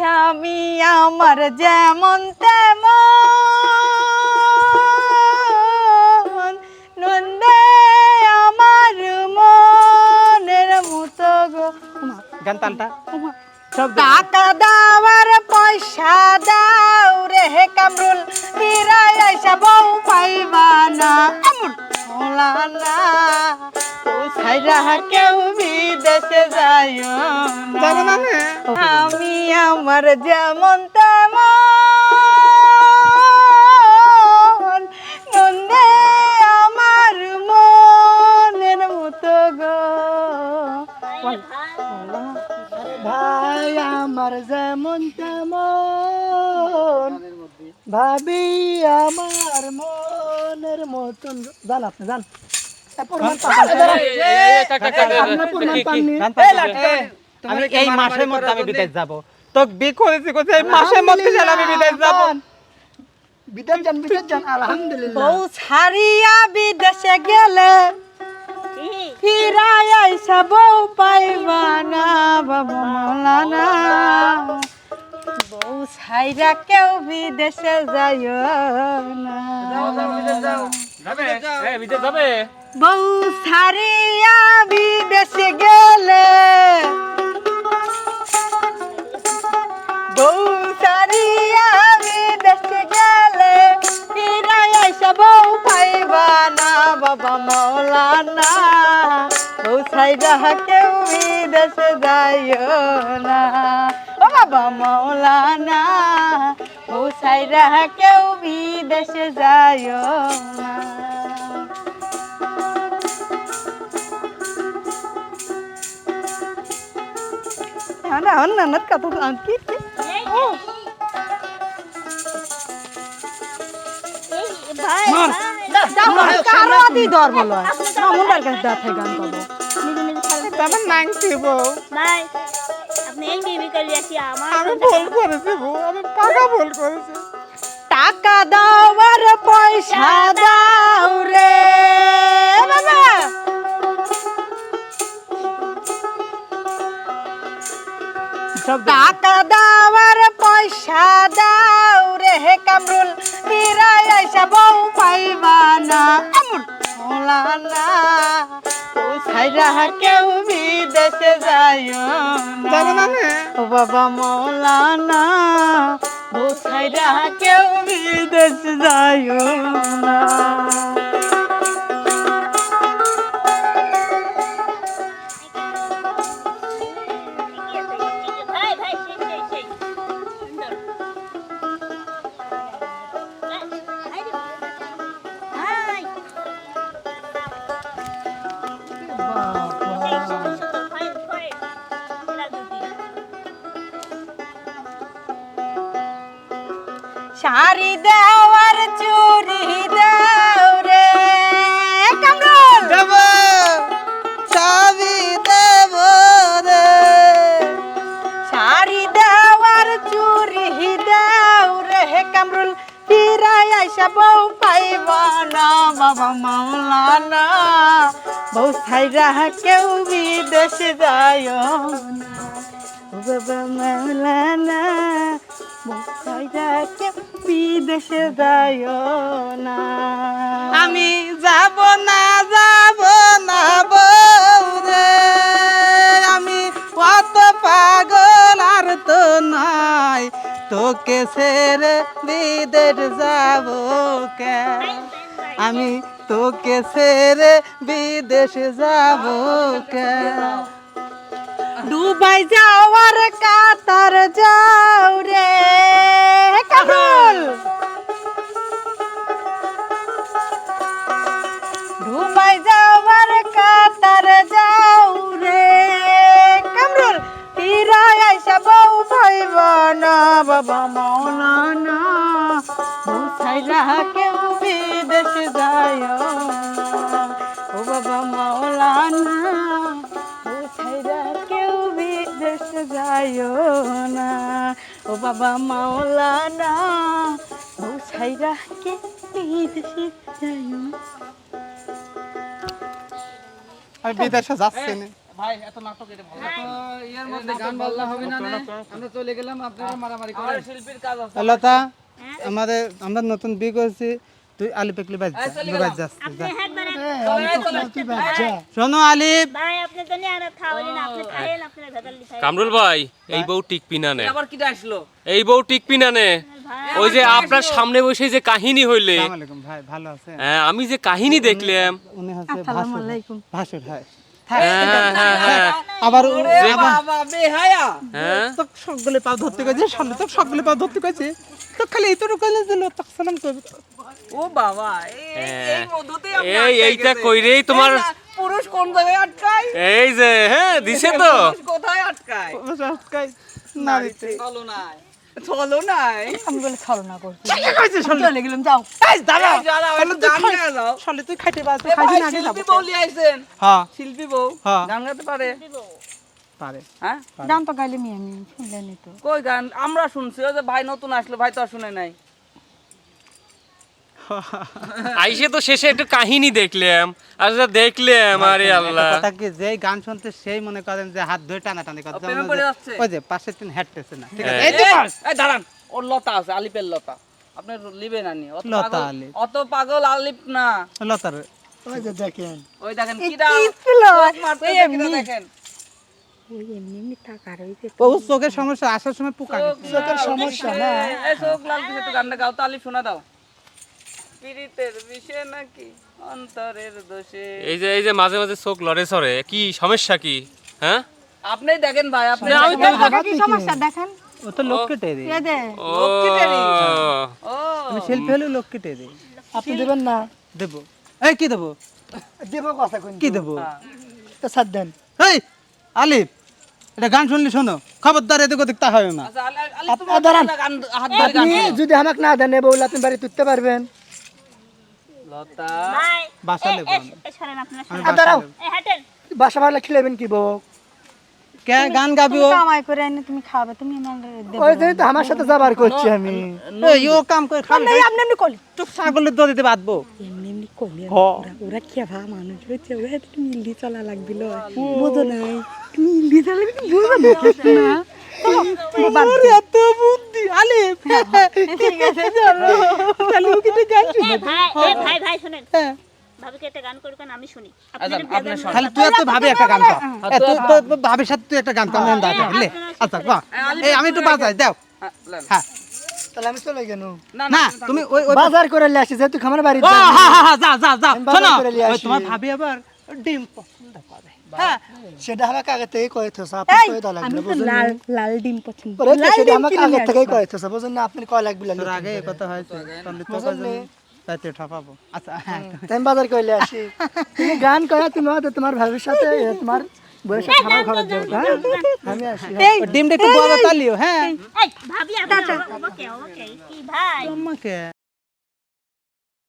স্বামী আমার যেমন তেমন। নন্দে আমার মনের মতো গো। গান তালটা টাকা দাওয়ার পয়সা দাও রে হে কামরুল। সাইরা কেউ বিদেশে না। আমি আমার যেমন তেমন নন্দে আমার মনের মতো গো। ভাই আমার যেমন তেমন ভাবি আমার মনের মতন জান আপনি জান আমি এই মাসের মধ্যে আমি বিদেশ যাব। তো বি করেছি কোথায় এই মাসের মধ্যে যেন আমি বিদেশ যাব। বিদেশ যান বিদেশ যান আলহামদুলিল্লাহ। বউ ছাড়িয়া বিদেশে গেলে ফিরাই আইসা বউ পাইবা না বাবা মৌলানা। বউ ছাইরা কেউ বিদেশে যাইও না। বউ ছাড়িয়া বিদেশে গেলে। বউ ছাড়িয়া বিদেশে গেলে ফিরাই আইসা বউ পাইবা না, বাবা মৌলানা। বউ ছাইরা কেউ বিদেশে যাইও না, ও বাবা মৌলানা। বউ ছাইরা কেউ বিদেশে যাইও না। না না না কত কি কি? ও। কারও আদি দর বলো মামুন্ডার কাছে দা থেকে গান গাবো আমার নাংছি বউ। ভাই আপনি এই বিবি করে আসি আমার আমি ভুল করেছি বউ আমি পাকা ভুল করেছি। টাকা দাও আর পয়সা দাও। ওলা না ও সাইরা কেউ বিদেশে যাইও। ও বাবা মৌলানা ও সাইরা কেউ বিদেশে যাইও না শাড়ি দাও আর চুরি দাও রে। কামরুল! দেব চাবি দেব রে। শাড়ি দাও আর চুরি দাও রে। কামরুল ফিরাই আইসা বউ পাইব না বাবা মাওলানা। বউ সাইরা কেউ বিদেশে যায় না। বাবা মাওলানা, বউ সাইরা কেউ বিদেশে যায় না। আমি যাব না যাব না বউ রে আমি কত পাগল আর তো নাই। তোকে ছেড়ে বিদের যাব কে? আমি তোকে ছেড়ে বিদেশ যাব ডুবাই যাওয়ার কাতার যাও রে কামরুল ডুবাই যাওয়ার কাতার যাও রে, কামরুল! ফিরাই আইসা বউ ভাইব না বাবা মৌলানা ছাইরা কেউ না ও বাবা মৌলানা ও ছাইরা কেউ বিদেশ যায় না। ও বাবা মাওলানা ও ছাইরা কে বিদেশে যায় না। আমি বিদেশে যাচ্ছি না। ভাই এত নাটক এটা ভালো। এর মধ্যে গান হবে না আমরা চলে গেলাম আপনারা মারামারি করেন। শিল্পীর কাজ আছে। লতা আমাদের আমরা নতুন বিয়ে করেছি। তুই আলিপ একলি বাজ বাজ যাস আপনি হাত বাড়ান শোনো আলিপ। ভাই আপনি তো নিয়ে আর খাওয়ালেন আপনি আপনি লিখাই কামরুল ভাই এই বউ টিকপি না। নে আবার কিটা আসলো? এই বউ টিকপি না। নে ওই যে আপনার সামনে বসে যে কাহিনী হইলে। আসসালামু আলাইকুম ভাই ভালো আছে হ্যাঁ, আমি যে কাহিনী দেখলাম। উনি হচ্ছে ভাসুর ভাসুর হয় হ্যাঁ হ্যাঁ হ্যাঁ আবার ও- আবার বাবা বেহায়া। তো সবগুলো পাও ধরতে গেছে সামনে তো সবগুলো পাও ধরতে গেছে। তো খালি দিল তো সালাম করবে ও বাবা এই হ্যাঁ। এই এই এইটা কইরেই তোমার পুরুষ কোন জায়গায় আটকায়? এই যে হ্যাঁ দিছে তো। পুরুষ কোথায় আটকায়? আজকাই না দিতে। চলো আমি বলে করছি। গেলাম যাও। এই তুই খাইতে না আগে শিল্পী যাব। বউ আইছেন। হ্যাঁ। শিল্পী বউ হ্যাঁ। গান গাইতে পারে? পারে। হ্যাঁ? গান তো গাইলে মি আমি শুনলেনি তো। কই গান? আমরা শুনছি ওই যে ভাই নতুন আসলো ভাই তো আর শুনে নাই। আইসে তো শেষে একটু কাহিনী দেখলাম আর যা দেখলাম আরে আল্লাহ। কথা কি যেই গান শুনতে সেই মনে করেন যে হাত ধরে টানা টানি কথা? ওই যে পাশে তিন হেঁটতেছে না ঠিক আছে? হ্যাঁ। এই যে এই, এই দাঁড়ান ওর লতা আছে আলিপের লতা। আপনি লিবেন আনি অত পাগল অত পাগল আলিপ না। লতার ওই যে দেখেন। কি ওই দেখেন? ওই এমনি এমনি টাকা রয়েছে ও চোখের সমস্যা আসার সময় পোকা চোখের সমস্যা না। এই চোখ লাল কিছু একটু গানটা গাও তো আলিপ শোনা দাও। পীড়িতের বিষে নাকি অন্তরের দোষে? এই যে এই যে মাঝে মাঝে চোখ লড়ে সরে কি সমস্যা কি? হ্যাঁ? আপনি দেখেন ভাই আপনি আমি তো কি সমস্যা? দেখেন। ও তো লোক কেটে রে এ দে ও। ও। আমি শিল্পী হলে লোক কেটে রে আপনি দেবেন না? দেবো। এই কি দেবো? দেব কথা কোন কি দেবো? তো সাত দেন। এই আলিফ এটা গান শুনলি শোনো। খবরদার এদিক ওদিক তা হবে না। আচ্ছা যদি আমাকে না দেন বউলা আপনি বাড়ি তুলতে পারবেন। লতা। বাসা এ- আমি। দাঁড়াও। লেবো। বাসা ভালো খিলেবেন কি বউ? কে গান গাবি ও? কামাই করে এনে তুমি খাবে তুমি আমার দেবে ওই তো আমার সাথে যাবার করছি আমি। এই কাম করে খালি এই আপনি এমনি করলি তো ছাগলের দড়ি দিতে বাঁধবো। এমনি এমনি করলি ওরা ওরা কে ভা মানুষ হয়েছে ওরা তো তুমি চলা লাগবিল। বুঝো নাই তুমি ইল্লি চলা লাগবি বুঝো না। ওর এত বুদ্ধি। আলিফ ঠিক আছে। চলো তাহলে ও কিন্তু গান শুনে এ ভাই এ ভাই ভাই শুনেন হ্যাঁ। ভাবিকে একটা গান করবেন আমি শুনি। আপনি খালি তুই আর ভাবি একটা গান কর। তুই তোর- তোর ভাবির সাথে তুই একটা গান কর না দাঁড়া লে আচ্ছা বাহ এই আমি একটু বাজাই দাও। হ্যাঁ, হ্যাঁ। তাহলে আমি চলে গেল না না তুমি ওই ওই বাজার করে নিয়ে আসি যেহেতু খামার বাড়ি হ্যাঁ হ্যাঁ হ্যাঁ যা যা যা। শোনো করে নিয়ে ওই আসি। তোমার ভাবি আবার ডিম পছন্দ করে। হ্যাঁ। সেটা আমাকে আগে থেকেই আপনি কয়ে দেওয়া লাগবে তো লাল লাল ডিম পছন্দ ওরে সেটা আমাকে আগে থেকেই আসবা। কয়েছে বুঝুন না আপনি কয় লাগবে আগে কথা হয়েছে তাহলে তো বুঝলি? তাইতে ঠাপাবো। আচ্ছা হ্যাঁ তাই বাজার কইলে আসি। তুমি গান কয়া তুমি তোমার ভাবির সাথে তোমার বয়স সাথে খাবার খাবার যাও হ্যাঁ আমি আসি ডিমটা একটু বড় তালিও হ্যাঁ। এই ভাবি ওকে ওকে কি ভাই? আমাকে